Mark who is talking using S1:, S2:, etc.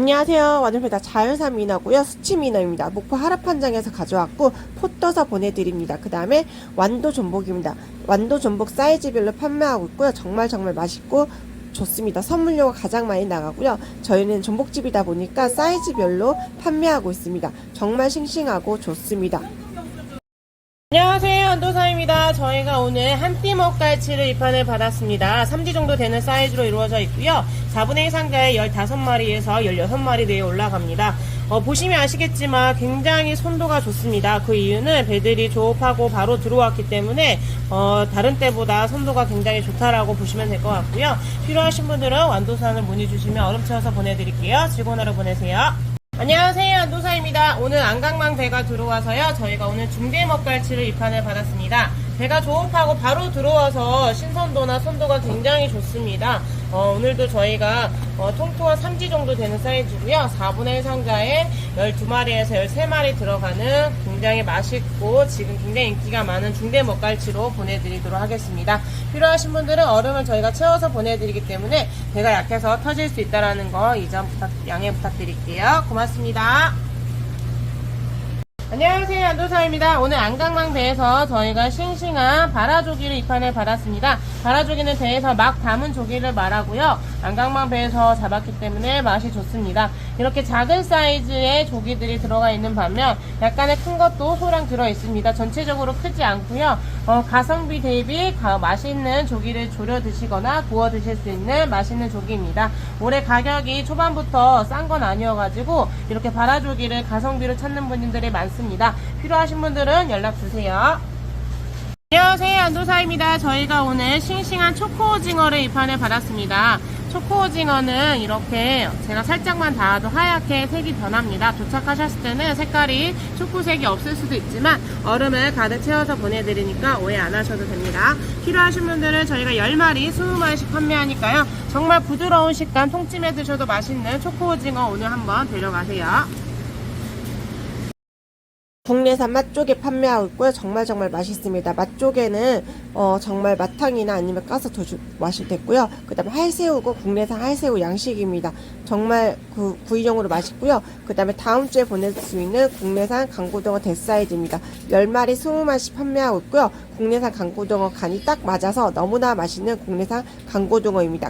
S1: 안녕하세요. 완전배다 자연산 민어고요. 수치 민어입니다. 목포 하랍판장에서 가져왔고 포 떠서 보내드립니다. 그 다음에 완도 전복입니다. 완도 전복 사이즈별로 판매하고 있고요. 정말 정말 맛있고 좋습니다. 선물료가 가장 많이 나가고요. 저희는 전복집이다 보니까 사이즈별로 판매하고 있습니다. 정말 싱싱하고 좋습니다. 안녕하세요. 안도사입니다. 저희가 오늘 한띠 먹갈치를 입판을 받았습니다. 3지 정도 되는 사이즈로 이루어져 있고요. 4분의 1 상자에 15마리에서 16마리 내에 올라갑니다. 어, 보시면 아시겠지만 굉장히 손도가 좋습니다. 그 이유는 배들이 조업하고 바로 들어왔기 때문에 어, 다른 때보다 손도가 굉장히 좋다라고 보시면 될 것 같고요. 필요하신 분들은 완도산을 문의 주시면 얼음 채워서 보내드릴게요. 즐거운 하루 보내세요. 안녕하세요. 안도사입니다. 오늘 안강망 배가 들어와서요. 저희가 오늘 중대 먹갈치를 입판을 받았습니다. 배가 조업하고 바로 들어와서 신선도나 선도가 굉장히 좋습니다. 어, 오늘도 저희가 어, 통통한 3지 정도 되는 사이즈고요. 4분의 1 상자에 12마리에서 13마리 들어가는 굉장히 맛있고 지금 굉장히 인기가 많은 중대 먹갈치로 보내드리도록 하겠습니다. 필요하신 분들은 얼음을 저희가 채워서 보내드리기 때문에 배가 약해서 터질 수 있다는 거이 점 부탁, 양해 부탁드릴게요. 고맙습니다. 안녕하세요. 안도사입니다. 오늘 안강망 배에서 저희가 싱싱한 바라조기를 입판을 받았습니다. 바라조기는 배에서 막 담은 조기를 말하고요. 안강망 배에서 잡았기 때문에 맛이 좋습니다. 이렇게 작은 사이즈의 조기들이 들어가 있는 반면 약간의 큰 것도 소량 들어 있습니다. 전체적으로 크지 않고요. 어, 가성비 대비 가- 맛있는 조기를 졸여 드시거나 구워 드실 수 있는 맛있는 조기입니다. 올해 가격이 초반부터 싼 건 아니어가지고 이렇게 바라조기를 가성비로 찾는 분들이 많습니다. 필요하신 분들은 연락 주세요. 안녕하세요 안도사입니다. 저희가 오늘 싱싱한 초코오징어를 입판을 받았습니다. 초코오징어는 이렇게 제가 살짝만 닿아도 하얗게 색이 변합니다. 도착하셨을 때는 색깔이 초코색이 없을 수도 있지만 얼음을 가득 채워서 보내드리니까 오해 안 하셔도 됩니다. 필요하신 분들은 저희가 10마리, 20마리씩 판매하니까요. 정말 부드러운 식감 통찜해 드셔도 맛있는 초코오징어 오늘 한번 데려가세요. 국내산 맛조개 판매하고 있고요. 정말 정말 맛있습니다. 맛조개는 어, 정말 마탕이나 아니면 까서 더 주- 맛있겠고요. 그 다음에 할새우고 국내산 할새우 양식입니다. 정말 그 구이용으로 맛있고요. 그 다음에 다음 주에 보낼 수 있는 국내산 강고등어 대사이즈입니다. 10마리 20마리씩 판매하고 있고요. 국내산 강고등어 간이 딱 맞아서 너무나 맛있는 국내산 강고등어입니다.